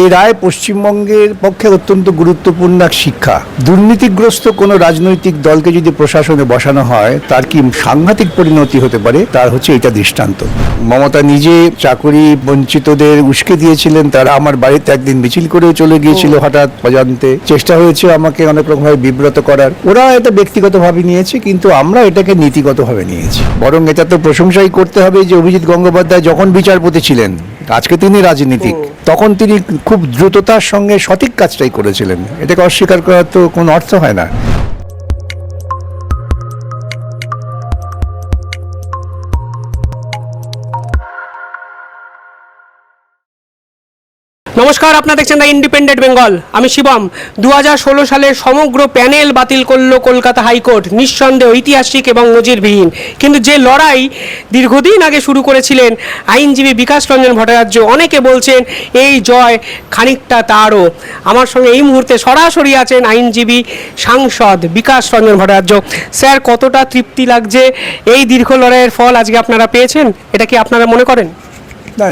এই রায় পশ্চিমবঙ্গের পক্ষে অত্যন্ত গুরুত্বপূর্ণ এক শিক্ষা। দুর্নীতিগ্রস্ত কোনো রাজনৈতিক দলকে যদি প্রশাসনে বসানো হয় তার কি সাংঘাতিক পরিণতি হতে পারে? তার হচ্ছে এটা দৃষ্টান্ত। মমতা নিজে চাকরি বঞ্চিতদের উস্কে দিয়েছিলেন তারা আমার বাড়িতে একদিন মিছিল করেও চলে গিয়েছিল হঠাৎ অজান্তে। চেষ্টা হয়েছে আমাকে অনেক রকমভাবে বিব্রত করার। ওরা এটা ব্যক্তিগতভাবে নিয়েছে কিন্তু আমরা এটাকে নীতিগতভাবে নিয়েছি। বরং এটা তো প্রশংসাই করতে হবে যে অভিজিৎ গঙ্গোপাধ্যায় যখন বিচারপতি ছিলেন আজকে তিনি রাজনীতিক। তখন তিনি খুব দ্রুততার সঙ্গে সঠিক কাজটাই করেছিলেন। এটাকে অস্বীকার করার তো কোনো অর্থ হয় না। নমস্কার, আপনারা দেখছেন দ্য ইন্ডিপেন্ডেন্ট বেঙ্গল আমি শিবম। দু সালের সমগ্র প্যানেল বাতিল করল কলকাতা হাইকোর্ট। নিঃসন্দেহ ঐতিহাসিক এবং নজিরবিহীন। কিন্তু যে লড়াই দীর্ঘদিন আগে শুরু করেছিলেন আইনজীবী বিকাশ রঞ্জন ভট্টাচার্য, অনেকে বলছেন এই জয় খানিকটা তারও। আমার সঙ্গে এই মুহূর্তে সরাসরি আছেন আইনজীবী সাংসদ বিকাশ রঞ্জন ভট্টাচার্য। স্যার, কতটা তৃপ্তি লাগছে এই দীর্ঘ লড়াইয়ের ফল আজকে আপনারা পেয়েছেন? এটা কি আপনারা মনে করেন? না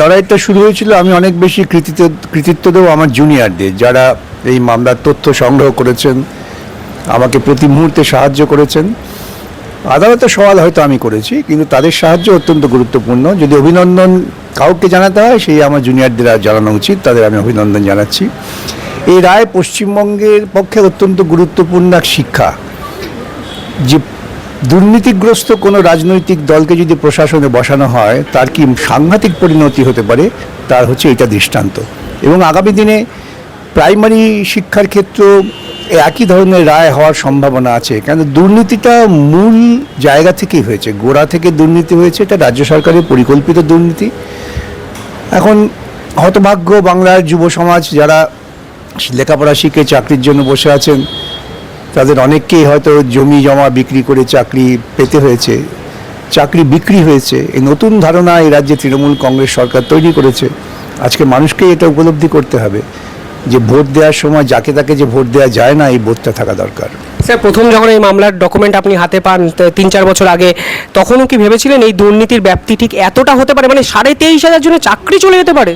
লড়াইটা শুরু হয়েছিল, আমি অনেক বেশি কৃতিত্ব কৃতিত্ব দেবো আমার জুনিয়রদের যারা এই মামলার তথ্য সংগ্রহ করেছেন, আমাকে প্রতি মুহূর্তে সাহায্য করেছেন। আদালতের সওয়াল হয়তো আমি করেছি, কিন্তু তাদের সাহায্য অত্যন্ত গুরুত্বপূর্ণ। যদি অভিনন্দন কাউকে জানাতে হয়, সেই আমার জুনিয়রদের জানানো উচিত, তাদের আমি অভিনন্দন জানাচ্ছি। এই রায় পশ্চিমবঙ্গের পক্ষে অত্যন্ত গুরুত্বপূর্ণ এক শিক্ষা, যে দুর্নীতিগ্রস্ত কোনো রাজনৈতিক দলকে যদি প্রশাসনে বসানো হয়, তার কি সাংঘাতিক পরিণতি হতে পারে? তার হচ্ছে এটা দৃষ্টান্ত। এবং আগামী দিনে প্রাইমারি শিক্ষার ক্ষেত্রেও একই ধরনের রায় হওয়ার সম্ভাবনা আছে। কেন দুর্নীতিটা মূল জায়গা থেকেই হয়েছে। গোড়া থেকে দুর্নীতি হয়েছে, এটা রাজ্য সরকারের পরিকল্পিত দুর্নীতি। এখন হতভাগ্য বাংলার যুব সমাজ যারা লেখাপড়া শিখে চাকরির জন্য বসে আছেন তাদের অনেককেই হয়তো জমি জমা বিক্রি করে চাকরি পেতে হয়েছে, চাকরি বিক্রি হয়েছে। এই নতুন ধারণা এই রাজ্যে তৃণমূল কংগ্রেস সরকার তৈরি করেছে। আজকে মানুষকে এটা উপলব্ধি করতে হবে যে ভোট দেওয়ার সময় যাকে তাকে যে ভোট দেওয়া যায় না, এই বোধটা থাকা দরকার। স্যার, প্রথম যখন এই মামলার ডকুমেন্ট আপনি হাতে পান তিন চার বছর আগে, তখনও কি ভেবেছিলেন এই দুর্নীতির ব্যাপ্তি ঠিক এতটা হতে পারে? মানে সাড়ে তেইশ হাজার জনের চাকরি চলে যেতে পারে।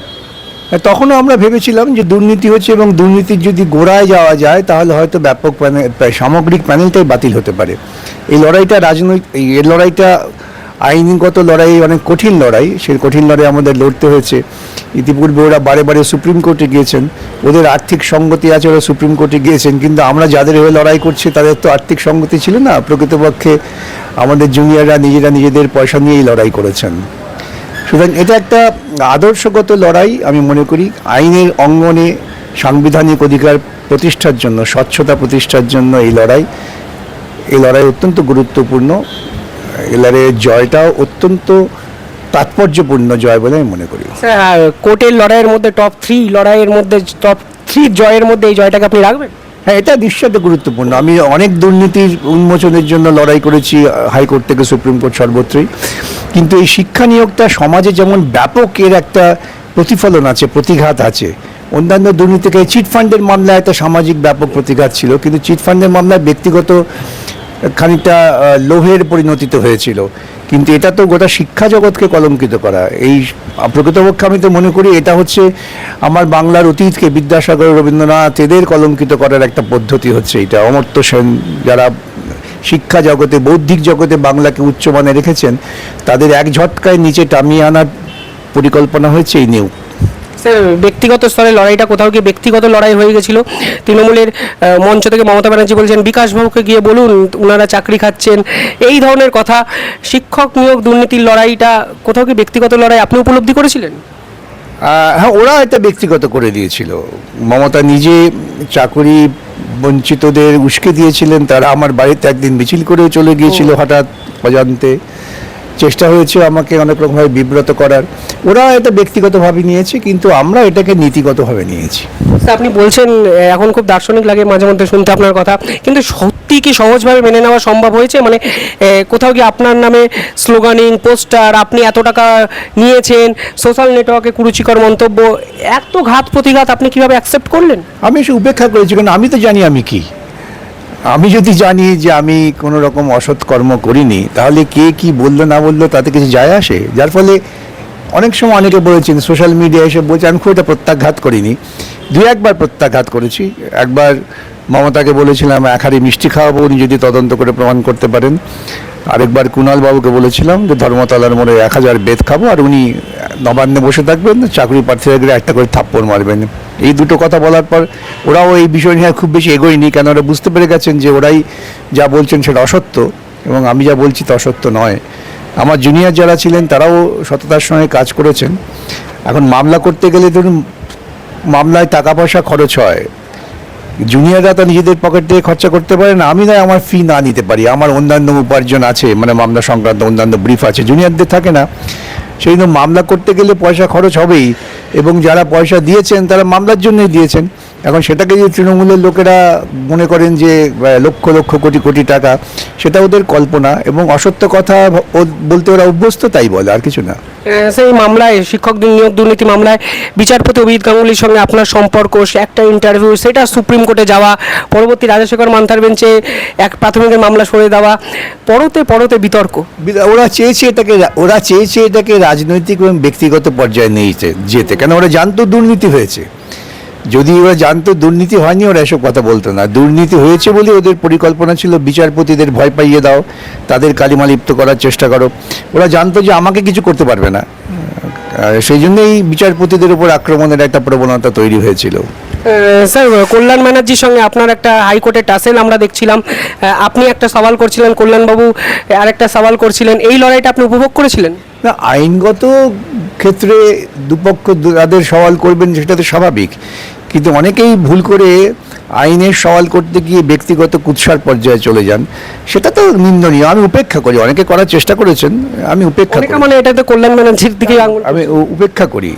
তখনও আমরা ভেবেছিলাম যে দুর্নীতি হচ্ছে এবং দুর্নীতির যদি গোড়ায় যাওয়া যায়, তাহলে হয়তো ব্যাপক সামগ্রিক প্যানেলটাই বাতিল হতে পারে। এই লড়াইটা রাজনৈতিক এই লড়াইটা আইনগত লড়াই, অনেক কঠিন লড়াই। সেই কঠিন লড়াই আমাদের লড়তে হয়েছে। ইতিপূর্বে ওরা বারে বারে সুপ্রিম কোর্টে গিয়েছেন। ওদের আর্থিক সঙ্গতি আছে, ওরা সুপ্রিম কোর্টে গিয়েছেন। কিন্তু আমরা যাদের হয়ে লড়াই করছি, তাদের তো আর্থিক সঙ্গতি ছিল না। প্রকৃতপক্ষে আমাদের জুনিয়ররা নিজেরা নিজেদের পয়সা নিয়েই লড়াই করেছেন। সুতরাং এটা একটা আদর্শগত লড়াই, আমি মনে করি আইনের অঙ্গনে সাংবিধানিক অধিকার প্রতিষ্ঠার জন্য, স্বচ্ছতা প্রতিষ্ঠার জন্য এই লড়াই এই লড়াই অত্যন্ত গুরুত্বপূর্ণ। এই লড়াইয়ের জয়টাও অত্যন্ত তাৎপর্যপূর্ণ জয় বলে আমি মনে করি। কোর্টের লড়াইয়ের মধ্যে টপ থ্রি লড়াইয়ের মধ্যে টপ থ্রি জয়ের মধ্যে এই জয়টাকে আপনি রাখবেন? হ্যাঁ এটা নিশ্চয়ই গুরুত্বপূর্ণ। আমি অনেক দুর্নীতির উন্মোচনের জন্য লড়াই করেছি হাইকোর্ট থেকে সুপ্রিম কোর্ট সর্বত্রই। কিন্তু এই শিক্ষা নিয়োগটা সমাজে যেমন ব্যাপক এর একটা প্রতিফলন আছে, প্রতিঘাত আছে। অন্যান্য দুর্নীতিকে চিট ফান্ডের মামলায় একটা সামাজিক ব্যাপক প্রতিঘাত ছিল, কিন্তু চিট ফান্ডের মামলায় ব্যক্তিগত খানিকটা লোভের পরিণতিত হয়েছিল। কিন্তু এটা তো গোটা শিক্ষা জগৎকে কলঙ্কিত করা। এই প্রকৃতপক্ষে আমি তো মনে করি এটা হচ্ছে আমার বাংলার অতীতকে বিদ্যাসাগর, রবীন্দ্রনাথ এদের কলঙ্কিত করার একটা পদ্ধতি হচ্ছে এটা। অমর্ত্য সেন যারা শিক্ষা জগতে, বৌদ্ধিক জগতে বাংলাকে উচ্চমানে রেখেছেন, তাদের এক ঝটকায় নিচে টামিয়ে আনার পরিকল্পনা হয়েছে, এই নিয়োগ ব্যক্তিগত স্তরে লড়াইটা কোথাও গিয়ে ব্যক্তিগত লড়াই হয়ে গেছিল। তৃণমূলের মঞ্চ থেকে মমতা ব্যানার্জি বলছেন বিকাশবাবুকে গিয়ে বলুন ওনারা চাকরি খাচ্ছেন। এই ধরনের কথা শিক্ষক নিয়োগ দুর্নীতির লড়াইটা কোথাও কি ব্যক্তিগত লড়াই আপনি উপলব্ধি করেছিলেন? হ্যাঁ ওরা এটা ব্যক্তিগত করে দিয়েছিল। মমতা নিজে চাকরি বঞ্চিতদের উস্কে দিয়েছিলেন তারা আমার বাড়িতে একদিন মিছিল করেও চলে গিয়েছিল হঠাৎ অজান্তে। চেষ্টা হয়েছে আমাকে অনেক রকমভাবে বিব্রত করার। ওরা এটা ব্যক্তিগতভাবে নিয়েছে কিন্তু আমরা এটাকে নীতিগতভাবে নিয়েছি। আপনি বলছেন এখন খুব দার্শনিক লাগে মাঝে মধ্যে শুনতে আপনার কথা কিন্তু সত্যি কি সহজভাবে মেনে নেওয়া সম্ভব হয়েছে? মানে কোথাও কি আপনার নামে স্লোগানিং পোস্টার আপনি এত টাকা নিয়েছেন সোশ্যাল নেটওয়ার্কে কুরুচিকর মন্তব্য এত ঘাত প্রতিঘাত আপনি কীভাবে অ্যাকসেপ্ট করলেন? আমি এসে উপেক্ষা করেছি কারণ আমি তো জানি আমি কি। আমি যদি জানি যে আমি কোনো রকম অসৎ কর্ম করিনি, তাহলে কে কি বলল না বলল তাতে কিছু যায় আসে? যার ফলে অনেক সময় অনেকে বলেছেন সোশ্যাল মিডিয়া এসে বলছে, আমি খুব এটা প্রত্যাঘাত করিনি। দু একবার প্রত্যাঘাত করেছি। একবার মমতাকে বলেছিলাম, এক হাড়ি মিষ্টি খাওয়াবো, উনি যদি তদন্ত করে প্রমাণ করতে পারেন। আরেকবার কুণাল বাবুকে বলেছিলাম যে, ধর্মতলার মোড়ে এক হাজার বেদ খাব, আর উনি নবান্নে বসে থাকবেন, চাকরি প্রার্থীরা একটা করে থাপ্পড় মারবেন। এই দুটো কথা বলার পর ওরাও এই বিষয় নিয়ে খুব বেশি এগোয়নি, কেন ওরা বুঝতে পেরে গেছেন যে ওরাই যা বলছেন সেটা অসত্য এবং আমি যা বলছি তা অসত্য নয়। আমার জুনিয়র যারা ছিলেন তারাও সততার সঙ্গে কাজ করেছেন। এখন মামলা করতে গেলে ধরুন মামলায় টাকা পয়সা খরচ হয়। জুনিয়ররা তো নিজেদের পকেট থেকে খরচা করতে পারে না, আমি নয়, আমার ফি না নিতে পারি, আমার অন্যান্য উপার্জন আছে মানে মামলা সংক্রান্ত অন্যান্য ব্রিফ আছে জুনিয়রদের থাকে না। সেই জন্য মামলা করতে গেলে পয়সা খরচ হবেই। এবং যারা পয়সা দিয়েছেন, তারা মামলার জন্যই দিয়েছেন। এখন সেটাকে যে তৃণমূলের লোকেরা মনে করেন যে লক্ষ লক্ষ কোটি কোটি টাকা, সেটা ওদের কল্পনা এবং অসত্য কথা বলতে ওরা অভ্যস্ত তাই বলে, আর কিছু না। সেই মামলায়, শিক্ষকদের নিয়োগ দুর্নীতি মামলায় বিচারপতি অভিজিৎ গাঙ্গুলির সঙ্গে আপনার সম্পর্ক একটা ইন্টারভিউ সেটা সুপ্রিম কোর্টে যাওয়া, পরবর্তী রাজাশেখর মান্থার বেঞ্চে এক প্রাথমিকের মামলা সরে দেওয়া, পরতে পরতে বিতর্ক। ওরা চেয়েছে এটাকে ওরা চেয়েছে এটাকে রাজনৈতিক এবং ব্যক্তিগত পর্যায়ে নিয়ে যেতে কেন? ওরা জানতো দুর্নীতি হয়েছে। যদি ওরা জানতো দুর্নীতি হয়নি ওরা এসব কথা বলতো না। দুর্নীতি হয়েছে বলে ওদের পরিকল্পনা ছিল বিচারপতিদের ভয় পাইয়ে দাও তাদের কালিমা লিপ্ত করার চেষ্টা করো। ওরা জানতো যে আমাকে কিছু করতে পারবে না। সেই জন্যই বিচারপতিদের উপর আক্রমণের একটা প্রবণতা তৈরি হয়েছিল। স্যার কল্যাণ ব্যানার্জির সঙ্গে আপনার একটা হাইকোর্টে টাসেল আমরা দেখছিলাম। আপনি একটা সওয়াল করছিলেন কল্যাণবাবু আর একটা সওয়াল করছিলেন। এই লড়াইটা আপনি উপভোগ করেছিলেন? না আইনগত ক্ষেত্রে দুপক্ষ যাদের সওয়াল করবেন সেটা তো স্বাভাবিক। কিন্তু অনেকেই ভুল করে আইনের সওয়াল করতে গিয়ে ব্যক্তিগত কুৎসার পর্যায়ে চলে যান। সেটা তো নিন্দনীয়। আমি উপেক্ষা করি। অনেকে করার চেষ্টা করেছেন। আমি উপেক্ষা করি। মানে এটাতে কল্যাণ ব্যানার্জির দিকে আমি উপেক্ষা করি।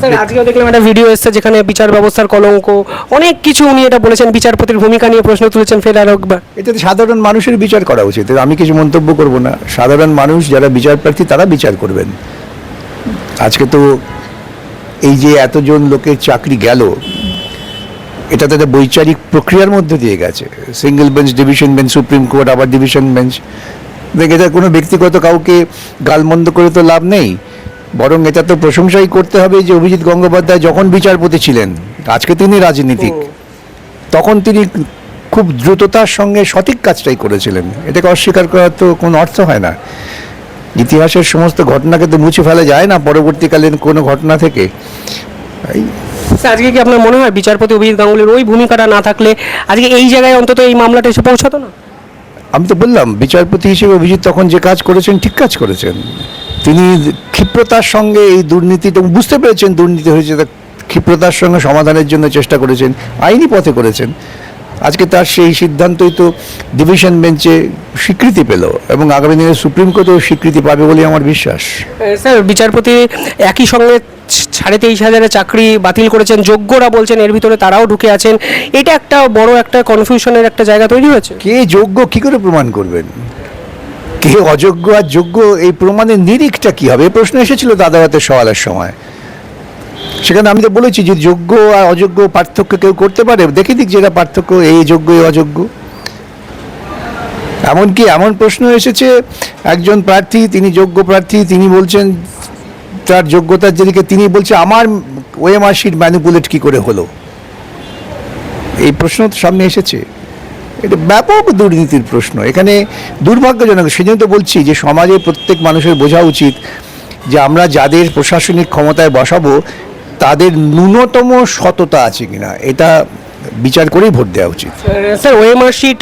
স্যার আজকেও দেখলাম একটা ভিডিও এসেছে যেখানে বিচার ব্যবস্থার কলঙ্ক। অনেক কিছু উনি এটা বলেছেন। বিচারপতির ভূমিকা নিয়ে প্রশ্ন তুলেছেন ফের আর একবার এটাতে সাধারণ মানুষের বিচার করা উচিত। আমি কিছু মন্তব্য করব না। সাধারণ মানুষ যারা বিচার প্রার্থী তারা বিচার করবেন। আজকে তো এই যে এতজন লোকের চাকরি গেল এটা তাদের বৈচারিক প্রক্রিয়ার মধ্যে দিয়ে গেছে। Single bench division bench supreme court আবার ডিভিশন বেঞ্চ দেখ এটা কোনো ব্যক্তিগত কাউকে গালমন্দ করে তো লাভ নেই। বরং এটা তো প্রশংসাই করতে হবে যে অভিজিৎ গঙ্গোপাধ্যায় যখন বিচারপতি ছিলেন আজকে তিনি রাজনীতিক তখন তিনি খুব দ্রুততার সঙ্গে সঠিক কাজটাই করেছিলেন। এটাকে অস্বীকার করার তো কোনো অর্থ হয় না। ইতিহাসের সমস্ত ঘটনাকে তো মুছে ফেলা যায় না পরবর্তীকালীন কোনো ঘটনা থেকে। আজকে কি আপনার মনে হয় বিচারপতি অভিজিৎ গাঙ্গুলির ওই ভূমিকাটা না থাকলে আজকে এই জায়গায় অন্তত এই মামলাটা এসে পৌঁছাতো না? আমি তো বললাম বিচারপতি হিসেবে অভিজিৎ তখন যে কাজ করেছেন ঠিক কাজ করেছেন। তিনি ক্ষিপ্রতার সঙ্গে এই দুর্নীতিটা বুঝতে পেরেছেন দুর্নীতি হয়েছে তা ক্ষিপ্রতার সঙ্গে সমাধানের জন্য চেষ্টা করেছেন আইনি পথে করেছেন। আজকে তার সেই সিদ্ধান্তই তো ডিভিশন বেঞ্চে স্বীকৃতি পেল এবং আগামী দিনে সুপ্রিম কোর্টেও স্বীকৃতি পাবে বলে আমার বিশ্বাস। স্যার বিচারপতি একই সঙ্গে সাড়ে তেইশ হাজারের চাকরি বাতিল করেছেন, যোগ্যরা বলছেন এর ভিতরে তারাও ঢুকে আছেন। এটা একটা বড় একটা কনফিউশনের একটা জায়গা তৈরি হয়েছে। কে যোগ্য, কি করে প্রমাণ করবেন? কে অযোগ্য আর যোগ্য, এই প্রমাণের নিরিখটা কি হবে? এই প্রশ্ন এসেছিল তো আদালতের সওয়ালের সময়। সেখানে আমি তো বলেছি যে যোগ্য আর অযোগ্য পার্থক্য কেউ করতে পারে। দেখে দিক যেটা পার্থক্য এই যোগ্য এই অযোগ্য। এমনকি এমন প্রশ্ন এসেছে, একজন প্রার্থী, তিনি যোগ্য প্রার্থী, তিনি বলছেন তার যোগ্যতার যেদিকে তিনি বলছে, আমার ওএমআর শিট ম্যানিপুলেট কি করে হলো? এই প্রশ্ন তো সামনে এসেছে। এটা ব্যাপক দুর্নীতির প্রশ্ন। এখানে দুর্ভাগ্যজনক, সেজন্য তো বলছি যে সমাজে প্রত্যেক মানুষের বোঝা উচিত যে আমরা যাদের প্রশাসনিক ক্ষমতায় বসাবো, তাদের ন্যূনতম সততা আছে কিনা। এটা বিচার করেই ভোট দেওয়া উচিত। স্যার ওএমআর শিট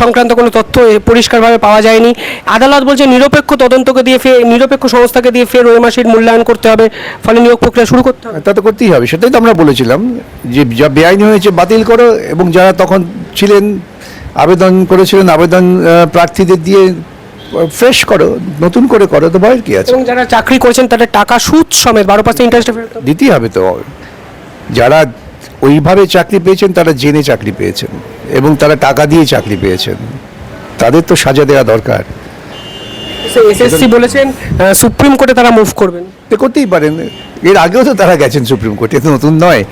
সংক্রান্ত কোনো তথ্য পরিষ্কারভাবে পাওয়া যায়নি। আদালত বলছে নিরপেক্ষ তদন্তকে দিয়ে ফের নিরপেক্ষ সংস্থাকে দিয়ে ফের ওএমআর শিট মূল্যায়ন করতে হবে ফলে নিয়োগ প্রক্রিয়া শুরু করতে হবে। তা তো করতেই হবে সেটাই তো আমরা বলেছিলাম যে যা বেআইনি হয়েছে বাতিল করো এবং যারা তখন ছিলেন আবেদন করেছিলেন আবেদন প্রার্থীদের দিয়ে ফ্রেশ করো নতুন করে করো তো ভয়ের কি আছে? এবং যারা চাকরি করেছেন তাদের টাকা সুদ সমেত বারো পার্সেন্ট ইন্টারেস্টে। দিতেই হবে তো। যারা ওইভাবে চাকরি পেয়েছেন তারা জেনে চাকরি পেয়েছেন এবং তারা টাকা দিয়ে চাকরি পেয়েছেন। তাদের তো সাজা দেওয়া দরকার। এসএসসি বলেছেন সুপ্রিম কোর্টে তারা মুভ করবেন। তো করতেই পারেন। এর আগেও তো তারা গেছেন সুপ্রিম কোর্টে তো নতুন নয়।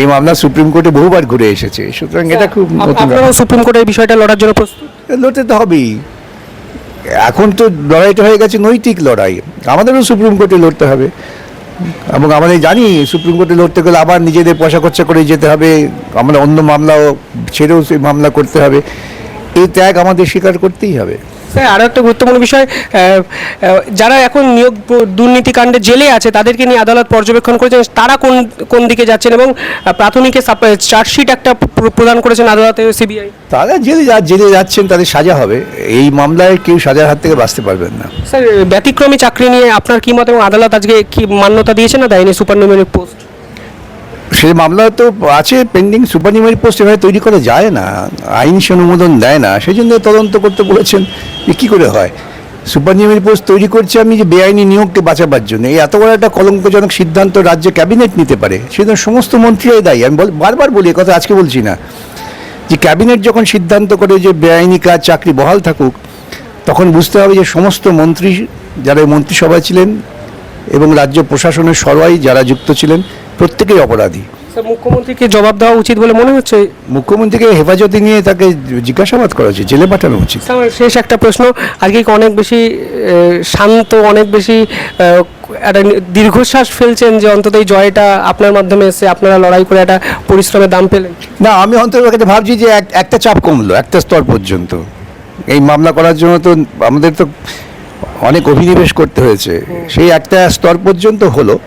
এই মামলা সুপ্রিম কোর্টে বহুবার ঘুরে এসেছে সুতরাং এটা খুব নতুন সুপ্রিম কোর্টে এই বিষয়টা লড়ার জন্য প্রস্তুত? লড়তে তো হবেই। এখন তো লড়াইটা হয়ে গেছে নৈতিক লড়াই। আমাদেরও সুপ্রিম কোর্টে লড়তে হবে। এবং আমাদের জানি, সুপ্রিম কোর্টে লড়তে গেলে আবার নিজেদের পয়সা খরচা করে যেতে হবে, আমরা অন্য মামলাও ছেড়েও সেই মামলা করতে হবে। এই ত্যাগ আমাদের স্বীকার করতেই হবে। স্যার আরও একটা গুরুত্বপূর্ণ বিষয় যারা এখন নিয়োগ দুর্নীতিকাণ্ডে জেলে আছে তাদেরকে নিয়ে আদালত পর্যবেক্ষণ করেছেন তারা কোন কোন দিকে যাচ্ছেন এবং প্রাথমিকে চার্জশিট একটা প্রদান করেছেন আদালতে সিবিআই। তারা জেলে যা জেলে যাচ্ছেন তাদের সাজা হবে। এই মামলায় কেউ সাজার হাত থেকে বাঁচতে পারবেন না। স্যার ব্যতিক্রমী চাকরি নিয়ে আপনার কি মত এবং আদালত আজকে কি মান্যতা দিয়েছে না দেয়নি সুপার নিউমেরিক পোস্ট? সেই মামলা তো আছে পেন্ডিং সুপারনিমারি পোস্ট, এভাবে তৈরি করা যায় না, আইন সে অনুমোদন দেয় না সেই জন্য তদন্ত করতে বলেছেন যে কী করে হয়। সুপারনিমারি পোস্ট তৈরি করছে আমি যে বেআইনি নিয়োগকে বাঁচাবার জন্য, এই এত বড় একটা কলঙ্কজনক সিদ্ধান্ত রাজ্য ক্যাবিনেট নিতে পারে, সেজন্য সমস্ত মন্ত্রীরাই দায়ী। আমি বারবার বলি কথা আজকে বলছি না, যে ক্যাবিনেট যখন সিদ্ধান্ত করে যে বেআইনি কাজ, চাকরি বহাল থাকুক, তখন বুঝতে হবে যে সমস্ত মন্ত্রী, যারা মন্ত্রিসভায় ছিলেন এবং রাজ্য প্রশাসনের সবাই যারা যুক্ত ছিলেন প্রত্যেকেই অপরাধী। মুখ্যমন্ত্রীকে জবাব দেওয়া উচিত বলে মনে হচ্ছে? মুখ্যমন্ত্রীকে হেফাজতে নিয়ে তাকে জিজ্ঞাসাবাদ করা উচিত জেলে পাঠানো উচিত। শেষ একটা প্রশ্ন। আজকে কি অনেক বেশি শান্ত অনেক বেশি একটা দীর্ঘশ্বাস ফেলছেন যে অন্তত এই জয়টা আপনার মাধ্যমে এসে আপনারা লড়াই করে একটা পরিশ্রমের দাম পেলেন। না আমি অন্তর্গত ভাবছি যে এক- একটা চাপ কমলো একটা স্তর পর্যন্ত। এই মামলা করার জন্য তো আমাদের তো অনেক অভিনিবেশ করতে হয়েছে। সেই একটা স্তর পর্যন্ত হলো।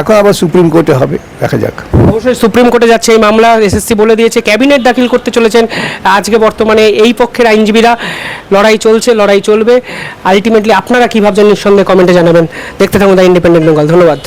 এখন আবার সুপ্রিম কোর্টে হবে, দেখা যাক। অবশ্যই সুপ্রিম কোর্টে যাচ্ছে এই মামলা এসএসসি বলে দিয়েছে, ক্যাবিনেট দাখিল করতে চলেছেন আজকে বর্তমানে এই পক্ষের আইনজীবীরা। লড়াই চলছে, লড়াই চলবে। আলটিমেটলি আপনারা কী ভাবছেন, নিঃসন্দেহে কমেন্টে জানাবেন। দেখতে থাকুন দ্য ইন্ডিপেন্ডেন্ট বেঙ্গল ধন্যবাদ।